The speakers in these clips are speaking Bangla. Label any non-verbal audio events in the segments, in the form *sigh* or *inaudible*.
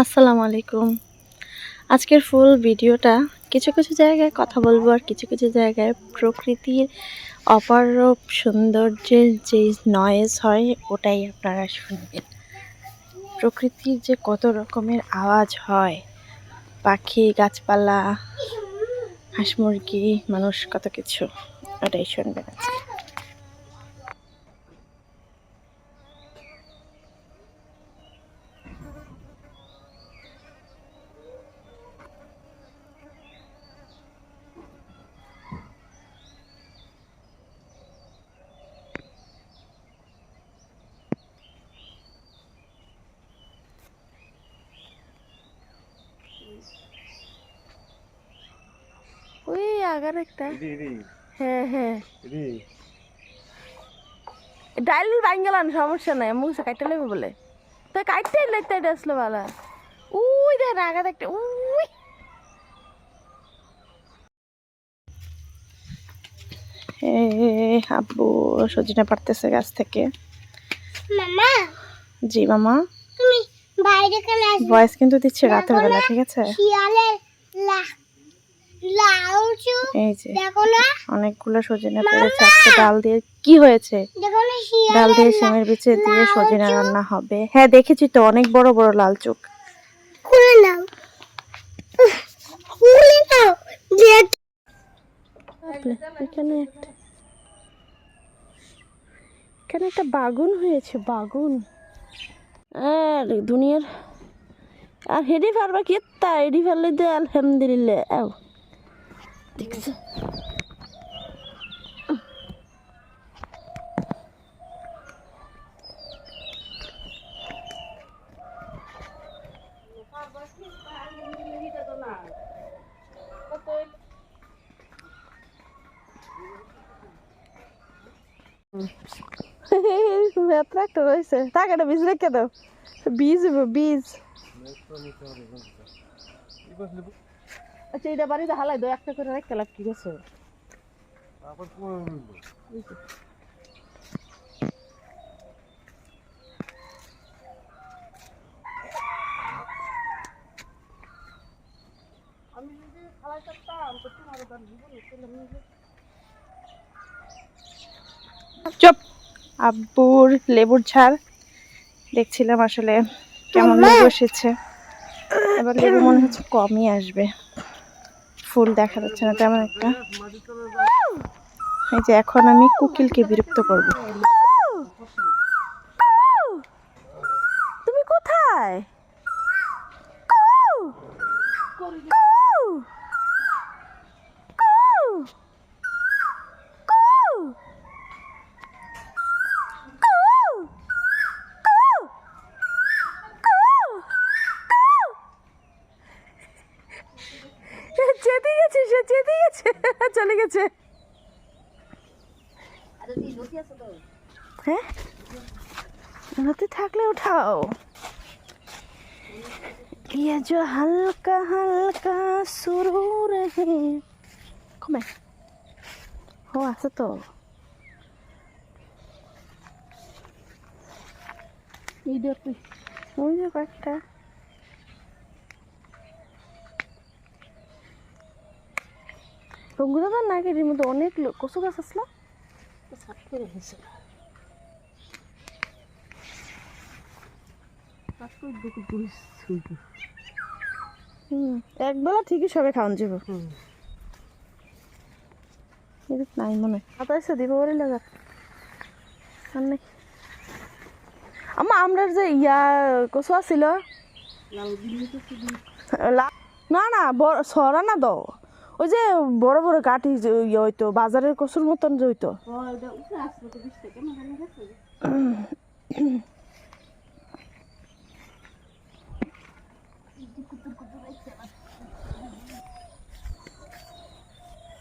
আসসালামু আলাইকুম। আজকের ফুল ভিডিওটা কিছু কিছু জায়গায় কথা বলব আর কিছু কিছু জায়গায় প্রকৃতির অপারূপ সৌন্দর্যের যে নয়েজ হয়, ওটাই আপনারা শুনবেন। প্রকৃতির যে কত রকমের আওয়াজ হয়, পাখি, গাছপালা, হাঁস মুরগি, মানুষ কত কিছু, ওটাই শুনবেন আজকে। আগার একটা। হ্যাঁ হ্যাঁ। ডাইল বাঙ্গেলান সমস্যা নাই। মুখ কাটতে লাগবে বলে। তো কাটতে আসলো বালা। উই আগাত একটা উই। আব্বু সজিনা পারতেছে গাছ থেকে। মামা। জি মামা। তুমি বাইরে কেন ভয়েস কিন্তু দিচ্ছে রাতের বেলা ঠিক আছে? শিয়ালের লা- লাউচু এই যে অনেকগুলো সজিনা পেরেছে আজকে ডাল দিয়ে কি হয়েছে? ডাল দিয়ে শিমের বিচে দিয়ে সজিনা রান্না হবে। হ্যাঁ দেখেছি তো অনেক বড় বড় লাল চোখ খুলে নাও। খুলে নাও। এখানে একটা এখানে একটা বাগুন হয়েছে বাগুন। আর দুনিয়ার আর হেডি পারবা কি তা হেডি ফেললে দে আলহামদুলিল্লাহ। আও। দেখছ রয়েছে তাকে একটা বীজ রেখে দাও। বীজ বীজ। আচ্ছা এটা বাড়িতে হালাই দাও একটা করে রেখে লাগ ঠিক আছে? তারপর চুপ। আব্বুর লেবুর ঝাড় দেখছিলাম আসলে কেমন লেবু এসেছে। এবার লেবু মনে হচ্ছে কমই আসবে। ফুল দেখা যাচ্ছে না, তেমন একটা। এই যে এখন আমি কুকিলকে বিরক্ত করব। তুমি কোথায়? সে যেতে গেছে চলে গেছে হ্যাঁ নদী থাকলে উঠাও ये जो हल्का हल्का सुरूर है কমে ও আছে তো এই দেখি ওই যে কয়েকটা রঙ্গুদাদার নাগের মধ্যে অনেক লোক কচু গাছ আসলো? একবেলা ঠিকই সবে খাওয়ান যাব। নাই মনে। হয় দিব বলে লাগা নাই আমা আমরার যে ইয়া কচু আছিল। না না সরা না দাও। ওই যে বড় বড় কাঠি ইয়ে হইতো বাজারের কচুর মতন যে হইতো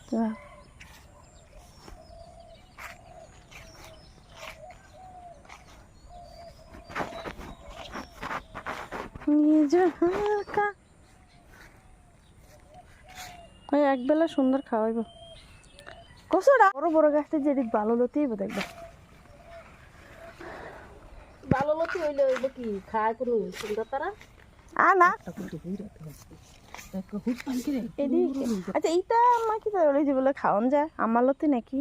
তা। ये একবেলা সুন্দর খাওয়াইব। কচুরা বড় বড় গাছটা যেদিক ভালো লতেই দেখবা। ভালো লতি হইলে হইব কি? খায় কোনো সুন্দর তারা আ না এদিকে। আচ্ছা এইটা আমার কি তাহলে যে বলে খাওয়ান যায়? আমার লতে নাকি?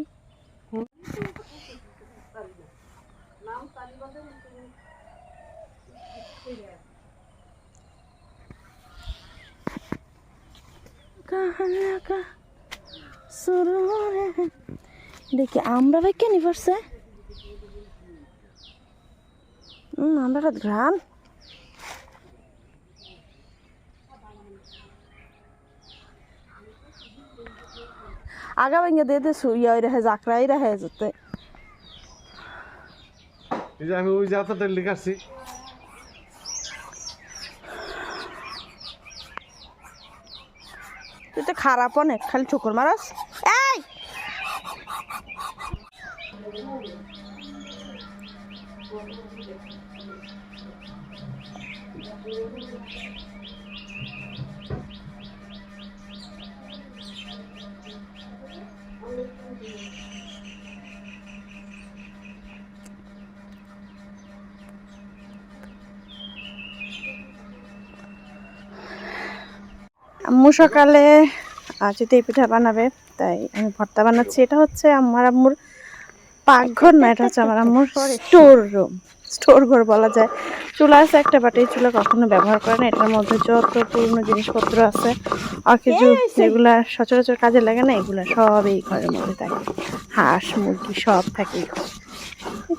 দেখি, আমরা ভাই কেন হুম আমরা ঘ্রাণ আগা ভেঙে দিয়ে দে শুইয়া রেহে জাকরাই রেহে যেতে। আমি ওই যাত্রাটা লিখাচ্ছি তুই তো খারাপ অনেক খালি ঠুকুর মারাস। এই! আম্মু সকালে চিতই পিঠা বানাবে তাই আমি ভর্তা বানাচ্ছি। এটা হচ্ছে আমার আম্মুর পাকঘর না এটা হচ্ছে আমার আম্মুর স্টোর রুম স্টোর ঘর বলা যায়। চুলা আছে একটা বাট এই চুলা কখনো ব্যবহার করে না। এটার মধ্যে যত পুরনো জিনিসপত্র আছে আর কিছু যেগুলা সচরাচর কাজে লাগে না এগুলা সব এই ঘরের মধ্যে থাকে। হাঁস মুরগি সব থাকে এই ঘরে।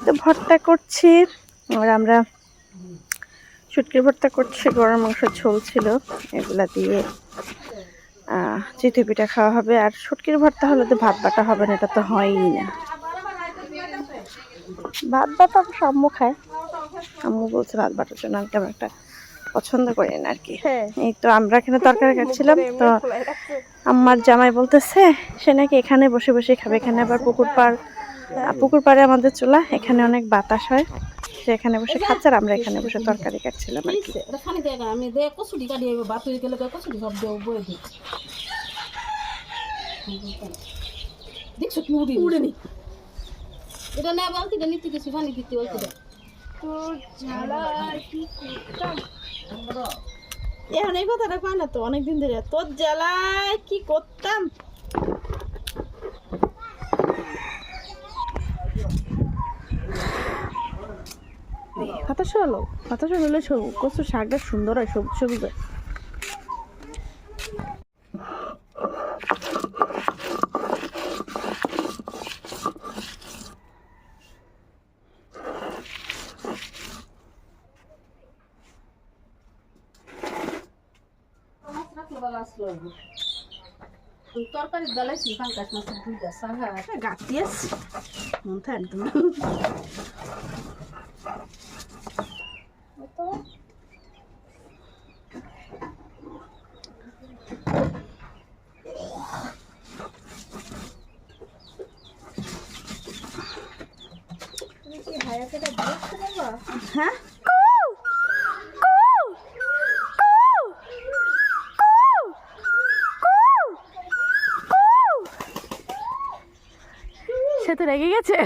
তো ভর্তা করছি। আর আমরা শুটকির ভর্তা করছে গরম মাংস ঝোল ছিল এগুলা দিয়ে চিতই পিঠা খাওয়া হবে। আর শুটকির ভর্তা হলে তো ভাত বাটা হবে না এটা তো হয়ই না। ভাত বাটা অবশ্য আম্মু খায়। আম্মু বলছে ভাত বাটার জন্য আমি তেমন একটা পছন্দ করি না আর কি। এই তো আমরা এখানে তরকারি কাটছিলাম *laughs* তো আমার জামাই বলতেছে সে নাকি এখানে বসে বসে খাবে এখানে আবার পুকুর পাড় পুকুর পাড়ে আমাদের চুলা এখানে অনেক বাতাস হয়। সে এখানে বসে খাচ্ছে আর আমরা এখানে বসে তরকারি কাটছিলাম আর কি। আমি দে কচুরি ভাত হয়ে গেলে কচুরি সব দেবো বয়ে দিই দেখছ কি উড়ি উড়ে নি এটা না বলতে এটা নিতে গেছি পানি দিতে বলতে দে। এখন এই কথাটা কয় না তো অনেকদিন ধরে তোর জ্বালায় কি করতাম? হতাশ হলো হতাশ হলে কত শাকটা সুন্দর হয় সবুজ সবুজ হয়। মাছ তরকারি ডালাইছি পাঙ্কাশ মাছের দুইটা সাহা গাঁতি আছে। মন থাকে হ্যাঁ? সে তো রেগে গেছে।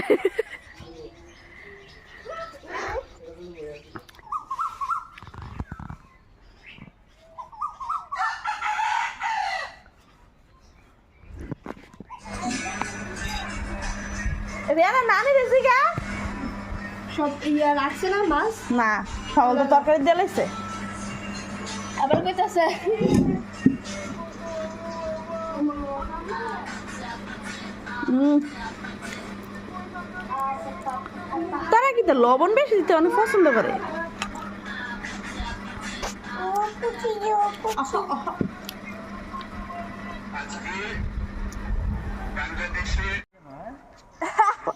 সব ইয়া রাখছে না মাছ? না তো তরকারি দিয়ে লাইছে। আবার কইতাছে। তারা কি তো লবণ বেশি দিতে অনেক পছন্দ করে?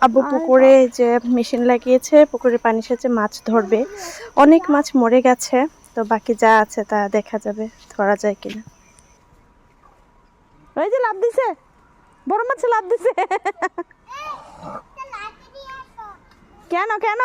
আব্বু পুকুরে যে মেশিন লাগিয়েছে পুকুরে পানি সেচে মাছ ধরবে। অনেক মাছ মরে গেছে তো বাকি যা আছে তা দেখা যাবে ধরা যায় কিনা। ওই যে লাভ দিছে। বড় মাছ লাভ দিছে। কেন কেন?